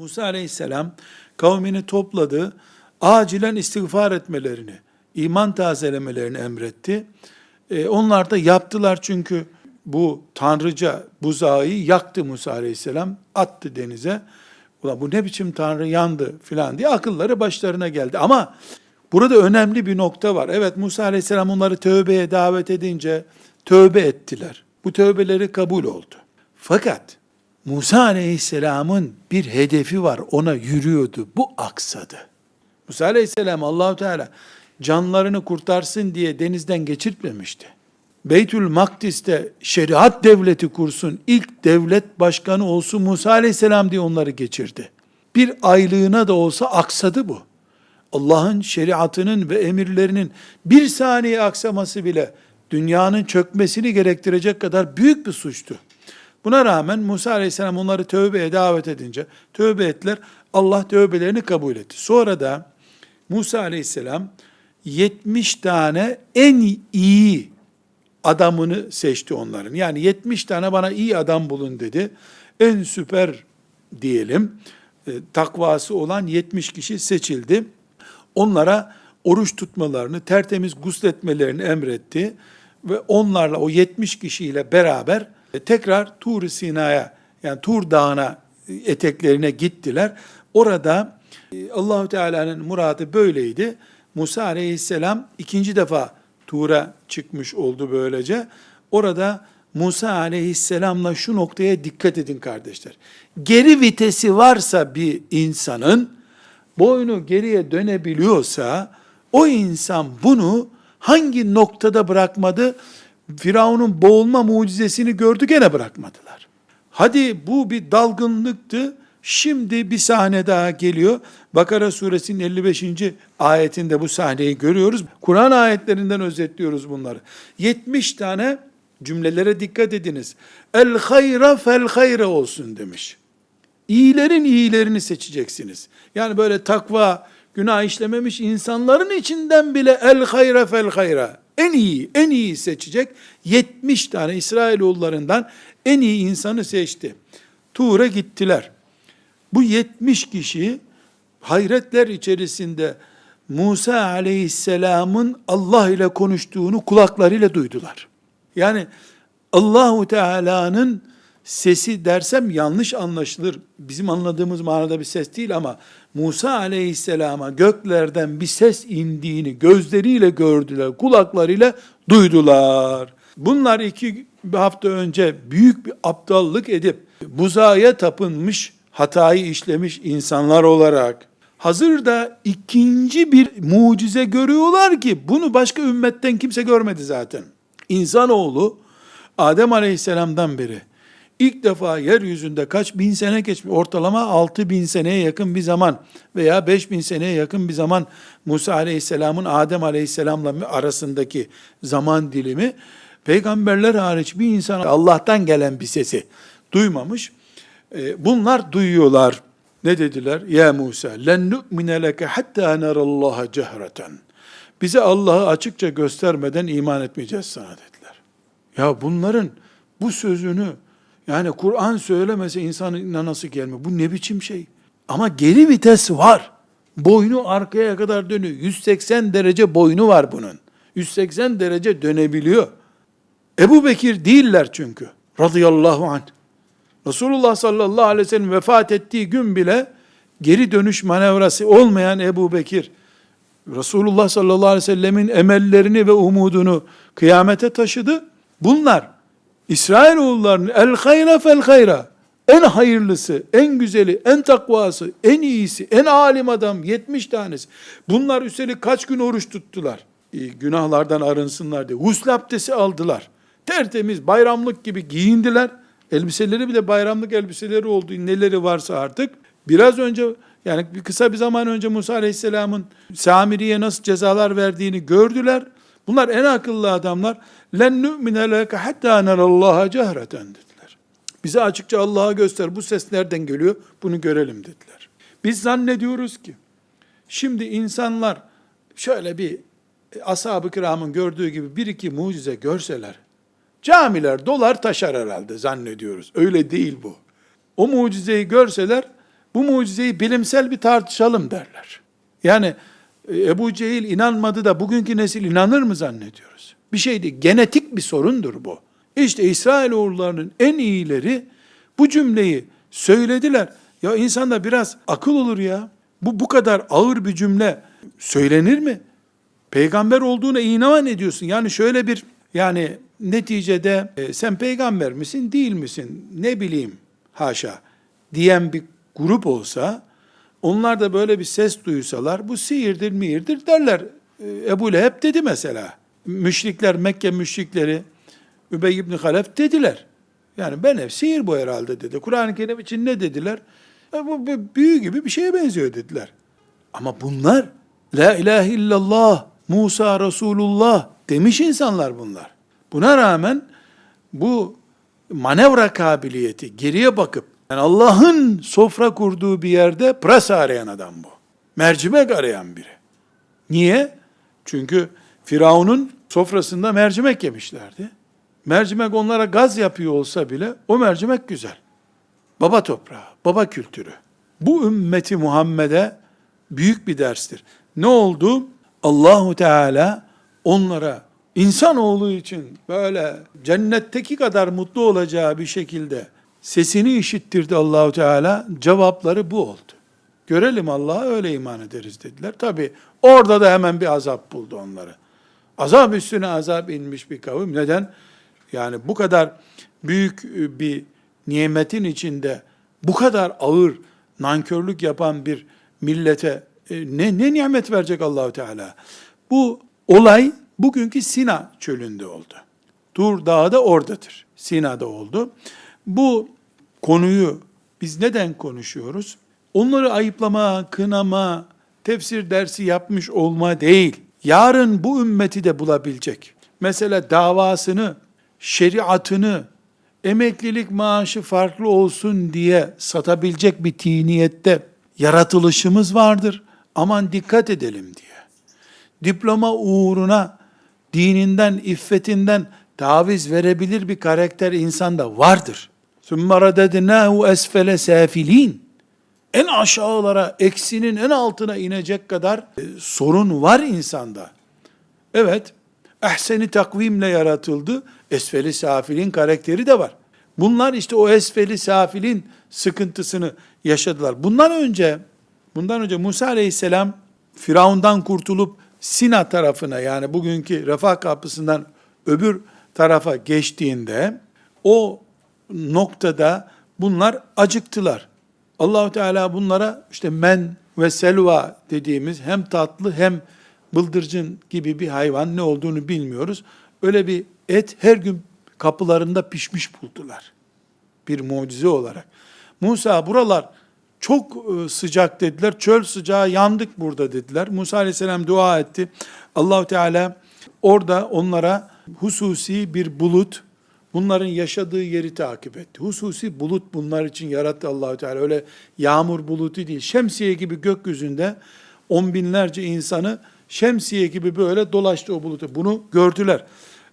Musa aleyhisselam kavmini topladı. Acilen istiğfar etmelerini, iman tazelemelerini emretti. E, onlar da yaptılar çünkü bu tanrıca buzağı yaktı Musa aleyhisselam, attı denize. Ulan bu ne biçim tanrı yandı filan diye akılları başlarına geldi. Ama burada önemli bir nokta var. Evet Musa aleyhisselam onları tövbeye davet edince tövbe ettiler. Bu tövbeleri kabul oldu. Fakat Musa aleyhisselamın bir hedefi var. Ona yürüyordu. Bu aksadı. Musa aleyhisselam Allahu Teala canlarını kurtarsın diye denizden geçirtmemişti. Beytül Makdis'te şeriat devleti kursun, ilk devlet başkanı olsun Musa aleyhisselam diye onları geçirdi. Bir aylığına da olsa aksadı bu. Allah'ın şeriatının ve emirlerinin bir saniye aksaması bile dünyanın çökmesini gerektirecek kadar büyük bir suçtu. Buna rağmen Musa aleyhisselam onları tövbeye davet edince tövbe ettiler. Allah tövbelerini kabul etti. Sonra da Musa aleyhisselam 70 tane en iyi adamını seçti onların. Yani 70 tane bana iyi adam bulun dedi. En süper diyelim e, takvası olan 70 kişi seçildi. Onlara oruç tutmalarını, tertemiz gusletmelerini emretti ve onlarla o 70 kişiyle beraber tekrar Tur Sina'ya yani Tur Dağı'na e, eteklerine gittiler. Orada e, Allahu Teala'nın muradı böyleydi. Musa Aleyhisselam ikinci defa Tur'a çıkmış oldu böylece. Orada Musa Aleyhisselam'la şu noktaya dikkat edin kardeşler. Geri vitesi varsa bir insanın boynu geriye dönebiliyorsa o insan bunu hangi noktada bırakmadı? Firavun'un boğulma mucizesini gördü gene bırakmadılar. Hadi bu bir dalgınlıktı. Şimdi bir sahne daha geliyor. Bakara suresinin 55. ayetinde bu sahneyi görüyoruz. Kur'an ayetlerinden özetliyoruz bunları. 70 tane cümlelere dikkat ediniz. El hayra fel hayra olsun demiş. İyilerin iyilerini seçeceksiniz. Yani böyle takva, günah işlememiş insanların içinden bile el hayra fel hayra en iyi, en iyi seçecek 70 tane İsrailoğullarından en iyi insanı seçti. Tuğra gittiler. Bu 70 kişi hayretler içerisinde Musa aleyhisselamın Allah ile konuştuğunu kulaklarıyla duydular. Yani Allahu Teala'nın sesi dersem yanlış anlaşılır. Bizim anladığımız manada bir ses değil ama Musa aleyhisselama göklerden bir ses indiğini gözleriyle gördüler, kulaklarıyla duydular. Bunlar iki hafta önce büyük bir aptallık edip buzaya tapınmış, hatayı işlemiş insanlar olarak hazırda ikinci bir mucize görüyorlar ki bunu başka ümmetten kimse görmedi zaten. İnsanoğlu Adem Aleyhisselam'dan beri ilk defa yeryüzünde kaç bin sene geçmiş, ortalama 6 bin seneye yakın bir zaman veya 5 bin seneye yakın bir zaman Musa Aleyhisselam'ın Adem Aleyhisselam'la arasındaki zaman dilimi, peygamberler hariç bir insan Allah'tan gelen bir sesi duymamış. E, bunlar duyuyorlar. Ne dediler? Ya Musa, len nu'mine leke hatta nerallaha cehreten. Bize Allah'ı açıkça göstermeden iman etmeyeceğiz sana dediler. Ya bunların bu sözünü yani Kur'an söylemese insanın inanası gelmiyor. Bu ne biçim şey? Ama geri vites var. Boynu arkaya kadar dönüyor. 180 derece boynu var bunun. 180 derece dönebiliyor. Ebu Bekir değiller çünkü. Radıyallahu anh. Resulullah sallallahu aleyhi ve sellem vefat ettiği gün bile geri dönüş manevrası olmayan Ebu Bekir, Resulullah sallallahu aleyhi ve sellemin emellerini ve umudunu kıyamete taşıdı. Bunlar İsrailoğullarının el hayra fel hayra en hayırlısı, en güzeli, en takvası, en iyisi, en alim adam 70 tanesi. Bunlar üstelik kaç gün oruç tuttular? E, günahlardan arınsınlar diye. Gusül abdesti aldılar. Tertemiz bayramlık gibi giyindiler. Elbiseleri bile bayramlık elbiseleri oldu. Neleri varsa artık. Biraz önce yani bir kısa bir zaman önce Musa Aleyhisselam'ın Samiri'ye nasıl cezalar verdiğini gördüler. Bunlar en akıllı adamlar. Len nu'mine leke hatta nerallaha cehreten dediler. Bize açıkça Allah'a göster. Bu ses nereden geliyor? Bunu görelim dediler. Biz zannediyoruz ki şimdi insanlar şöyle bir ashab-ı kiramın gördüğü gibi bir iki mucize görseler camiler dolar taşar herhalde zannediyoruz. Öyle değil bu. O mucizeyi görseler Bu mucizeyi bilimsel bir tartışalım derler. Yani e, Ebu Cehil inanmadı da bugünkü nesil inanır mı zannediyoruz? Bir şey değil. Genetik bir sorundur bu. İşte İsrailoğullarının en iyileri bu cümleyi söylediler. Ya insanda biraz akıl olur ya. Bu bu kadar ağır bir cümle söylenir mi? Peygamber olduğuna iman ediyorsun. Yani şöyle bir yani neticede e, sen peygamber misin değil misin ne bileyim haşa diyen bir grup olsa onlar da böyle bir ses duysalar bu sihirdir mihirdir derler. E, Ebu Leheb dedi mesela. Müşrikler Mekke müşrikleri Übey ibn Halef dediler. Yani ben hep sihir bu herhalde dedi. Kur'an-ı Kerim için ne dediler? E, bu, bu büyü gibi bir şeye benziyor dediler. Ama bunlar La ilahe illallah Musa Resulullah demiş insanlar bunlar. Buna rağmen bu manevra kabiliyeti geriye bakıp yani Allah'ın sofra kurduğu bir yerde pırasa arayan adam bu. Mercimek arayan biri. Niye? Çünkü Firavun'un sofrasında mercimek yemişlerdi. Mercimek onlara gaz yapıyor olsa bile o mercimek güzel. Baba toprağı, baba kültürü. Bu ümmeti Muhammed'e büyük bir derstir. Ne oldu? Allahu Teala onlara insanoğlu için böyle cennetteki kadar mutlu olacağı bir şekilde sesini işittirdi Allahu Teala. Cevapları bu oldu. Görelim Allah'a öyle iman ederiz dediler. Tabi orada da hemen bir azap buldu onları. Azap üstüne azap inmiş bir kavim. Neden? Yani bu kadar büyük bir nimetin içinde bu kadar ağır nankörlük yapan bir millete e, ne, ne nimet verecek Allahu Teala? Bu olay bugünkü Sina çölünde oldu. Tur Dağı da oradadır. Sina'da oldu. Bu konuyu biz neden konuşuyoruz? Onları ayıplama, kınama, tefsir dersi yapmış olma değil Yarın bu ümmeti de bulabilecek. Mesela davasını, şeriatını, emeklilik maaşı farklı olsun diye satabilecek bir tiniyette yaratılışımız vardır. Aman dikkat edelim diye. Diploma uğruna dininden, iffetinden taviz verebilir bir karakter insanda vardır. ثُمَّ رَدَدْنَاهُ esfele safilin. en aşağılara, eksinin en altına inecek kadar e, sorun var insanda. Evet, ehseni takvimle yaratıldı. Esfeli safilin karakteri de var. Bunlar işte o esfeli safilin sıkıntısını yaşadılar. Bundan önce bundan önce Musa Aleyhisselam Firavundan kurtulup Sina tarafına yani bugünkü Refah kapısından öbür tarafa geçtiğinde o noktada bunlar acıktılar. Allahu Teala bunlara işte men ve selva dediğimiz hem tatlı hem bıldırcın gibi bir hayvan ne olduğunu bilmiyoruz. Öyle bir et her gün kapılarında pişmiş buldular. Bir mucize olarak. Musa buralar çok e, sıcak dediler. Çöl sıcağı yandık burada dediler. Musa aleyhisselam dua etti. Allahu Teala orada onlara hususi bir bulut bunların yaşadığı yeri takip etti. Hususi bulut bunlar için yarattı Allahu Teala. Öyle yağmur bulutu değil. Şemsiye gibi gökyüzünde on binlerce insanı şemsiye gibi böyle dolaştı o bulutu. Bunu gördüler.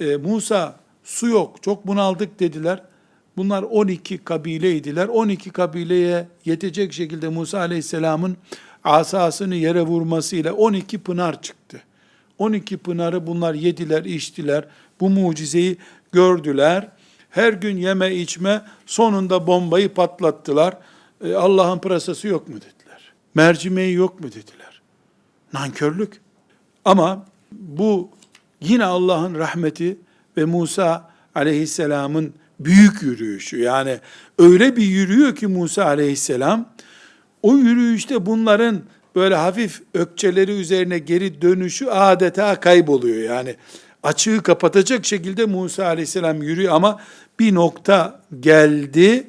Ee, Musa su yok çok bunaldık dediler. Bunlar 12 kabileydiler. 12 kabileye yetecek şekilde Musa Aleyhisselam'ın asasını yere vurmasıyla 12 pınar çıktı. 12 pınarı bunlar yediler, içtiler. Bu mucizeyi gördüler. Her gün yeme içme sonunda bombayı patlattılar. E, Allah'ın pırasası yok mu dediler. Mercimeği yok mu dediler. Nankörlük. Ama bu yine Allah'ın rahmeti ve Musa aleyhisselamın büyük yürüyüşü. Yani öyle bir yürüyor ki Musa aleyhisselam, o yürüyüşte bunların böyle hafif ökçeleri üzerine geri dönüşü adeta kayboluyor. Yani açığı kapatacak şekilde Musa aleyhisselam yürüyor ama bir nokta geldi,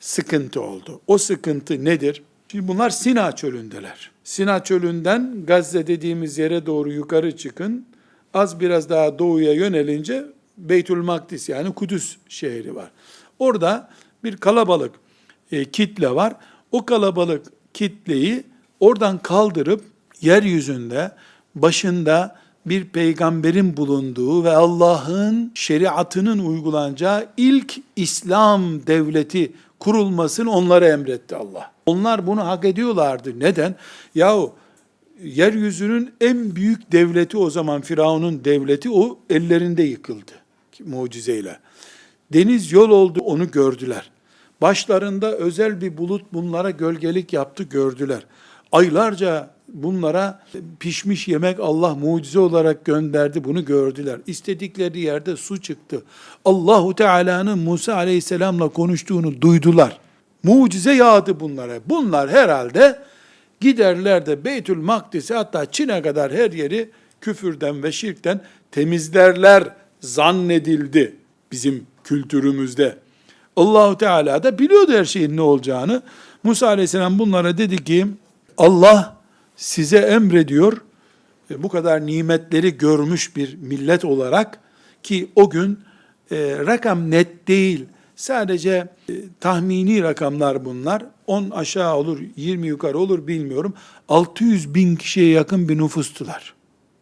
sıkıntı oldu. O sıkıntı nedir? Şimdi bunlar Sina çölündeler. Sina çölünden Gazze dediğimiz yere doğru yukarı çıkın. Az biraz daha doğuya yönelince Beytül Makdis yani Kudüs şehri var. Orada bir kalabalık e, kitle var. O kalabalık kitleyi oradan kaldırıp yeryüzünde başında bir peygamberin bulunduğu ve Allah'ın şeriatının uygulanacağı ilk İslam devleti kurulmasını onlara emretti Allah. Onlar bunu hak ediyorlardı. Neden? Yahu yeryüzünün en büyük devleti o zaman Firavun'un devleti o ellerinde yıkıldı mucizeyle. Deniz yol oldu onu gördüler. Başlarında özel bir bulut bunlara gölgelik yaptı gördüler. Aylarca bunlara pişmiş yemek Allah mucize olarak gönderdi bunu gördüler. İstedikleri yerde su çıktı. Allahu Teala'nın Musa Aleyhisselam'la konuştuğunu duydular. Mucize yağdı bunlara. Bunlar herhalde giderler de Beytül Makdis'i hatta Çin'e kadar her yeri küfürden ve şirkten temizlerler zannedildi bizim kültürümüzde. Allahu Teala da biliyordu her şeyin ne olacağını. Musa Aleyhisselam bunlara dedi ki Allah size emrediyor e, bu kadar nimetleri görmüş bir millet olarak ki o gün e, rakam net değil sadece e, tahmini rakamlar bunlar 10 aşağı olur 20 yukarı olur bilmiyorum 600 bin kişiye yakın bir nüfustular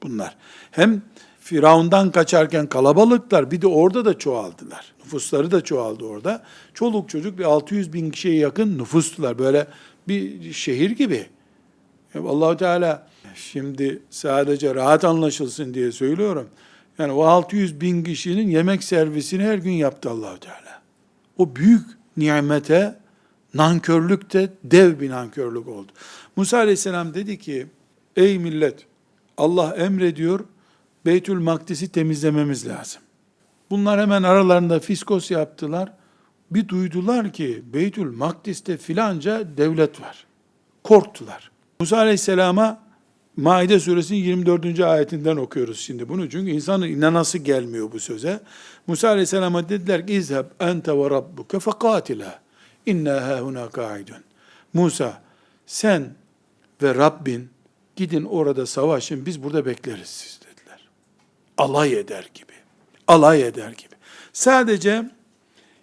bunlar hem Firavundan kaçarken kalabalıklar bir de orada da çoğaldılar. Nüfusları da çoğaldı orada. Çoluk çocuk bir 600 bin kişiye yakın nüfustular. Böyle bir şehir gibi. Allahu Teala şimdi sadece rahat anlaşılsın diye söylüyorum. Yani o 600 bin kişinin yemek servisini her gün yaptı Allahu Teala. O büyük nimete nankörlük de dev bir nankörlük oldu. Musa Aleyhisselam dedi ki, ey millet Allah emrediyor, Beytül Makdis'i temizlememiz lazım. Bunlar hemen aralarında fiskos yaptılar. Bir duydular ki Beytül Makdis'te filanca devlet var. Korktular. Musa Aleyhisselam'a Maide suresinin 24. ayetinden okuyoruz şimdi bunu. Çünkü insanın inanası gelmiyor bu söze. Musa Aleyhisselam'a dediler ki İzheb ente ve rabbuke fekatila. İnna hâhuna kaidun. Musa sen ve Rabbin gidin orada savaşın biz burada bekleriz siz dediler. Alay eder gibi. Alay eder gibi. Sadece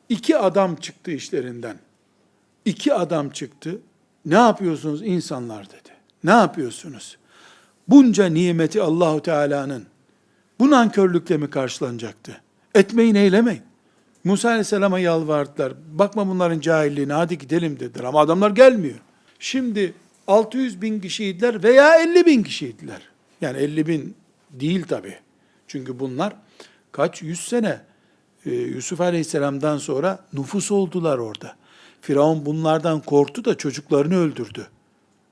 iki adam çıktı işlerinden. İki adam çıktı. Ne yapıyorsunuz insanlar dedi. Ne yapıyorsunuz? Bunca nimeti Allahu Teala'nın bu nankörlükle mi karşılanacaktı? Etmeyin eylemeyin. Musa Aleyhisselam'a yalvardılar. Bakma bunların cahilliğine hadi gidelim dediler. Ama adamlar gelmiyor. Şimdi 600 bin kişiydiler veya 50 bin kişiydiler. Yani 50 bin değil tabi. Çünkü bunlar kaç yüz sene e, Yusuf Aleyhisselam'dan sonra nüfus oldular orada. Firavun bunlardan korktu da çocuklarını öldürdü.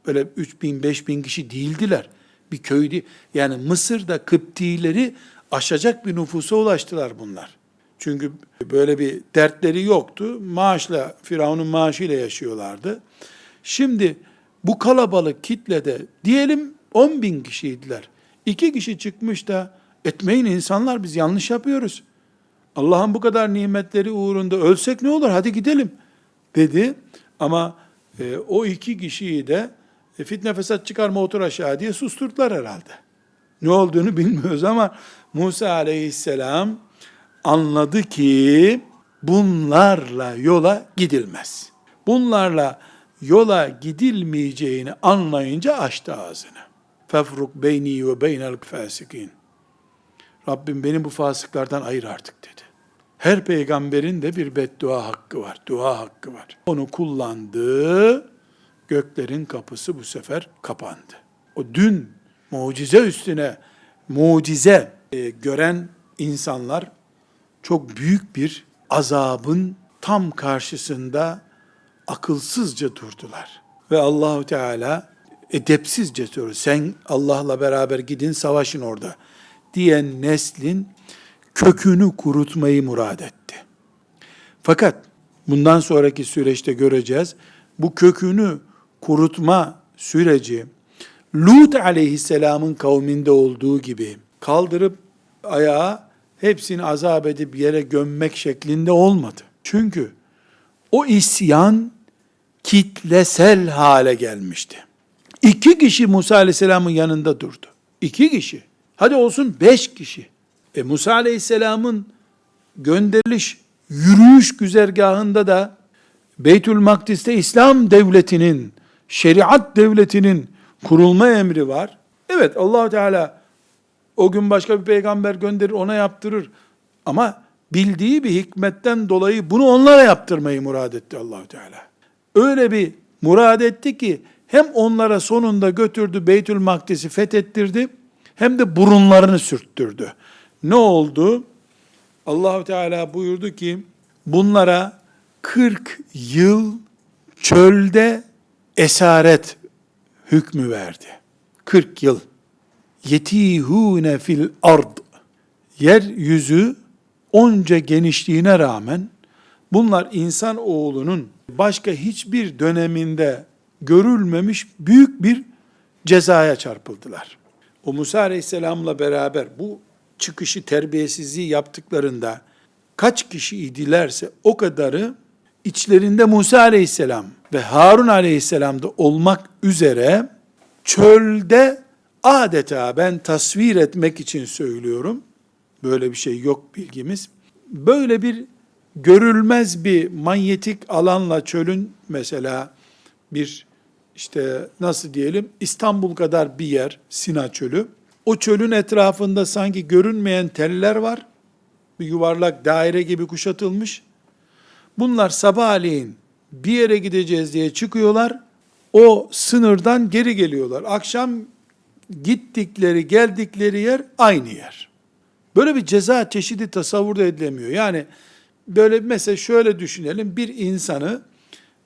Böyle 3 bin, 5 bin kişi değildiler. Bir köydü. Yani Mısır'da Kıptileri aşacak bir nüfusa ulaştılar bunlar. Çünkü böyle bir dertleri yoktu. Maaşla, Firavun'un maaşıyla yaşıyorlardı. Şimdi bu kalabalık kitlede diyelim 10 bin kişiydiler. İki kişi çıkmış da etmeyin insanlar biz yanlış yapıyoruz. Allah'ın bu kadar nimetleri uğrunda ölsek ne olur hadi gidelim dedi. Ama e, o iki kişiyi de e, fitne fesat çıkarma otur aşağı diye susturdular herhalde. Ne olduğunu bilmiyoruz ama Musa aleyhisselam anladı ki bunlarla yola gidilmez. Bunlarla yola gidilmeyeceğini anlayınca açtı ağzını. Fefruk beyni ve beynel fasikin. Rabbim beni bu fasıklardan ayır artık dedi. Her peygamberin de bir beddua hakkı var, dua hakkı var. Onu kullandı, göklerin kapısı bu sefer kapandı. O dün mucize üstüne mucize e, gören insanlar çok büyük bir azabın tam karşısında akılsızca durdular. Ve Allahu Teala edepsizce soruyor. Sen Allah'la beraber gidin savaşın orada diyen neslin kökünü kurutmayı murad etti. Fakat bundan sonraki süreçte göreceğiz. Bu kökünü kurutma süreci Lut aleyhisselamın kavminde olduğu gibi kaldırıp ayağa hepsini azap edip yere gömmek şeklinde olmadı. Çünkü o isyan kitlesel hale gelmişti. İki kişi Musa aleyhisselamın yanında durdu. İki kişi. Hadi olsun beş kişi. E Musa aleyhisselamın gönderiliş yürüyüş güzergahında da Beytül Makdis'te İslam devletinin, şeriat devletinin kurulma emri var. Evet allah Teala o gün başka bir peygamber gönderir ona yaptırır. Ama bildiği bir hikmetten dolayı bunu onlara yaptırmayı murad etti allah Teala. Öyle bir Murad etti ki hem onlara sonunda götürdü Beytül Makdis'i fethettirdi hem de burunlarını sürttürdü. Ne oldu? Allahu Teala buyurdu ki bunlara 40 yıl çölde esaret hükmü verdi. 40 yıl. Yetihune fil ard. Yeryüzü onca genişliğine rağmen bunlar insan oğlunun başka hiçbir döneminde görülmemiş büyük bir cezaya çarpıldılar. O Musa Aleyhisselam'la beraber bu çıkışı terbiyesizliği yaptıklarında kaç kişi idilerse o kadarı içlerinde Musa Aleyhisselam ve Harun Aleyhisselam da olmak üzere çölde adeta ben tasvir etmek için söylüyorum. Böyle bir şey yok bilgimiz. Böyle bir görülmez bir manyetik alanla çölün mesela bir işte nasıl diyelim İstanbul kadar bir yer Sina çölü. O çölün etrafında sanki görünmeyen teller var. Bir yuvarlak daire gibi kuşatılmış. Bunlar sabahleyin bir yere gideceğiz diye çıkıyorlar. O sınırdan geri geliyorlar. Akşam gittikleri, geldikleri yer aynı yer. Böyle bir ceza çeşidi tasavvur da edilemiyor. Yani böyle mesela şöyle düşünelim. Bir insanı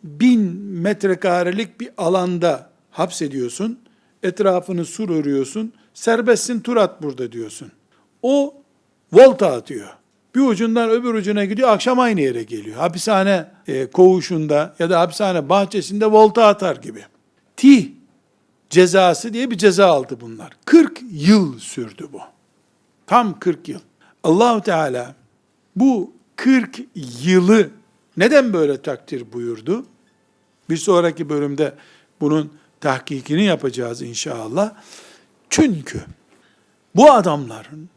bin metrekarelik bir alanda hapsediyorsun. Etrafını sur örüyorsun. Serbestsin tur at burada diyorsun. O volta atıyor. Bir ucundan öbür ucuna gidiyor. Akşam aynı yere geliyor. Hapishane e, koğuşunda ya da hapishane bahçesinde volta atar gibi. Tih cezası diye bir ceza aldı bunlar. 40 yıl sürdü bu. Tam 40 yıl. Allahu Teala bu 40 yılı neden böyle takdir buyurdu? Bir sonraki bölümde bunun tahkikini yapacağız inşallah. Çünkü bu adamların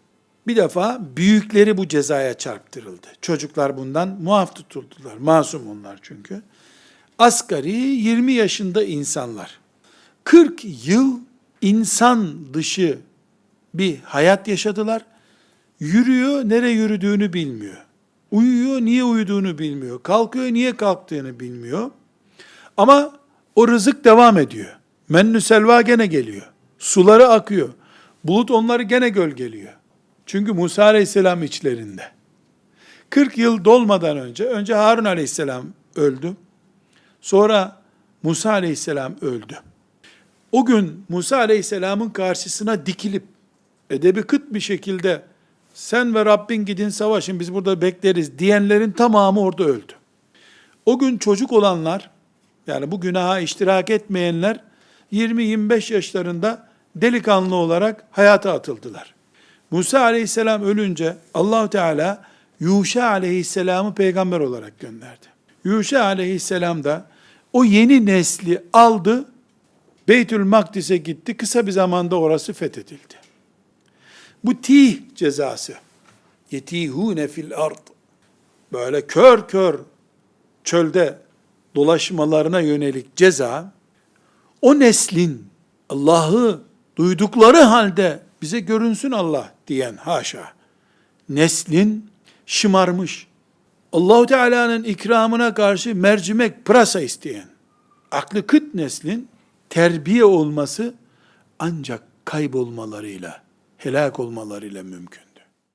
bir defa büyükleri bu cezaya çarptırıldı. Çocuklar bundan muaf tutuldular. Masum onlar çünkü. Asgari 20 yaşında insanlar. 40 yıl insan dışı bir hayat yaşadılar. Yürüyor, nereye yürüdüğünü bilmiyor. Uyuyor, niye uyuduğunu bilmiyor. Kalkıyor, niye kalktığını bilmiyor. Ama o rızık devam ediyor. Mennü selva gene geliyor. Suları akıyor. Bulut onları gene gölgeliyor. Çünkü Musa aleyhisselam içlerinde. 40 yıl dolmadan önce, önce Harun aleyhisselam öldü. Sonra Musa aleyhisselam öldü. O gün Musa aleyhisselamın karşısına dikilip edebi kıt bir şekilde sen ve Rabbin gidin savaşın biz burada bekleriz diyenlerin tamamı orada öldü. O gün çocuk olanlar yani bu günaha iştirak etmeyenler 20-25 yaşlarında delikanlı olarak hayata atıldılar. Musa aleyhisselam ölünce Allahu Teala Yuşa aleyhisselamı peygamber olarak gönderdi. Yuşa aleyhisselam da o yeni nesli aldı, Beytül Makdis'e gitti. Kısa bir zamanda orası fethedildi. Bu tih cezası. Yetihune fil ard. Böyle kör kör çölde dolaşmalarına yönelik ceza o neslin Allah'ı duydukları halde bize görünsün Allah diyen haşa. Neslin şımarmış. Allahu Teala'nın ikramına karşı mercimek pırasa isteyen aklı kıt neslin terbiye olması ancak kaybolmalarıyla, helak olmalarıyla mümkün.